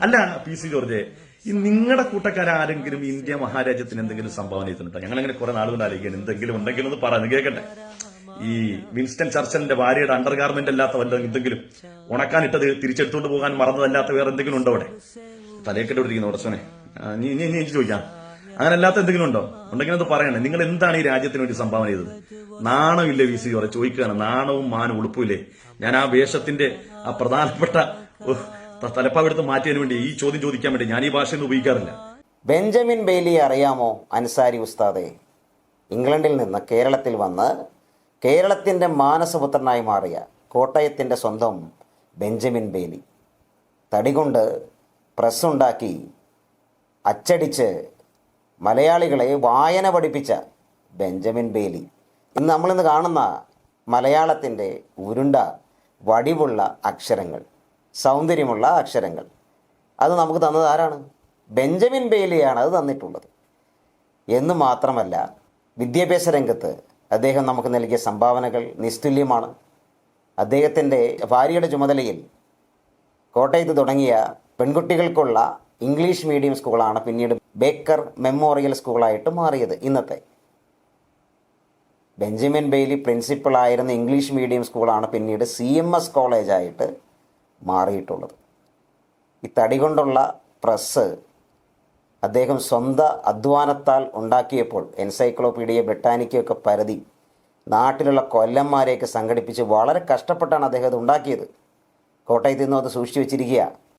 അല്ല P C ജോർജെ ഈ നിങ്ങളുടെ കൂട്ടക്കാരെങ്കിലും ഇന്ത്യ മഹാരാജ്യത്തിന് എന്തെങ്കിലും സംഭാവന ചെയ്തിട്ടുണ്ടോ? ഞങ്ങൾ അങ്ങനെ കുറെ നാളുകൊണ്ട് ആലോചിക്കാൻ എന്തെങ്കിലും ഉണ്ടെങ്കിലും ഒന്ന് പറഞ്ഞു കേൾക്കട്ടെ ഈ വിൻസ്റ്റൺ ചർച്ചലിന്റെ ഭാര്യയുടെ അണ്ടർ ഗാർമെന്റ് അല്ലാത്ത വല്ല എന്തെങ്കിലും ഉണക്കാനിട്ടത് തിരിച്ചെടുത്തുകൊണ്ട് പോകാൻ മറന്നതല്ലാത്ത വേറെ എന്തെങ്കിലും ഉണ്ടോ അവിടെ? തലയൊക്കെ ഉടച്ചോനെ നീ നീ നീ ചോദിക്കാം. അങ്ങനെ അല്ലാത്ത എന്തെങ്കിലും ഉണ്ടോ? ഉണ്ടെങ്കിൽ അത് പറയണേ. നിങ്ങൾ എന്താണ് ഈ രാജ്യത്തിന് വേണ്ടി സംഭാവന ചെയ്തത്? നാണമില്ലേ വി സി ചോദിക്കുകയാണ്. നാണവും മാനും ഉളുപ്പില്ലേ ഞാൻ ആ വേഷത്തിന്റെ ആ പ്രധാനപ്പെട്ട തലപ്പാവെടുത്ത് മാറ്റിയതിനു വേണ്ടി ഈ ചോദ്യം ചോദിക്കാൻ വേണ്ടി ഞാൻ ഈ ഭാഷയൊന്നും ഉപയോഗിക്കാറില്ല. ബെഞ്ചമിൻ ബേലി അറിയാമോ? അൻസാരി ഉസ്താദെ. ഇംഗ്ലണ്ടിൽ നിന്ന് കേരളത്തിൽ വന്ന് കേരളത്തിന്റെ മാനസപുത്രനായി മാറിയ കോട്ടയത്തിന്റെ സ്വന്തം ബെഞ്ചമിൻ ബെയ്ലി. തടികൊണ്ട് പ്രസ്സുണ്ടാക്കി അച്ചടിച്ച് മലയാളികളെ വായന പഠിപ്പിച്ച ബെഞ്ചമിൻ ബേലി ഇന്ന് നമ്മളിന്ന് കാണുന്ന മലയാളത്തിന്റെ ഉരുണ്ട വടിവുള്ള അക്ഷരങ്ങൾ. സൗന്ദര്യമുള്ള അക്ഷരങ്ങൾ. അത് നമുക്ക് തന്നത് ആരാണ്? ബെഞ്ചമിൻ ബെയിലിയാണ് അത് തന്നിട്ടുള്ളത്. എന്ന് മാത്രമല്ല വിദ്യാഭ്യാസ രംഗത്ത് അദ്ദേഹം നമുക്ക് നൽകിയ സംഭാവനകൾ നിസ്തുല്യമാണ്. അദ്ദേഹത്തിന്റെ ഭാര്യയുടെ ചുമതലയിൽ കോട്ടയത്ത് തുടങ്ങിയ പെൺകുട്ടികൾക്കുള്ള ഇംഗ്ലീഷ് മീഡിയം സ്കൂളാണ് പിന്നീട് ബേക്കർ മെമ്മോറിയൽ സ്കൂളായിട്ട് മാറിയത് ഇന്നത്തെ. ബെഞ്ചമിൻ ബെയ്ലി പ്രിൻസിപ്പളായിരുന്ന ഇംഗ്ലീഷ് മീഡിയം സ്കൂളാണ് പിന്നീട് സി എം എസ് കോളേജായിട്ട് മാറിയിട്ടുള്ളത്. ഈ തടി കൊണ്ടുള്ള പ്രസ് അദ്ദേഹം സ്വന്ത അധ്വാനത്താൽ ഉണ്ടാക്കിയപ്പോൾ എൻസൈക്ലോപീഡിയ ബ്രിട്ടാനിക്കയൊക്കെ പരതി നാട്ടിലുള്ള കൊല്ലന്മാരെയൊക്കെ സംഘടിപ്പിച്ച് വളരെ കഷ്ടപ്പെട്ടാണ് അദ്ദേഹം അത് ഉണ്ടാക്കിയത്. കോട്ടയത്ത് നിന്നും അത് സൂക്ഷിച്ചു വെച്ചിരിക്കുക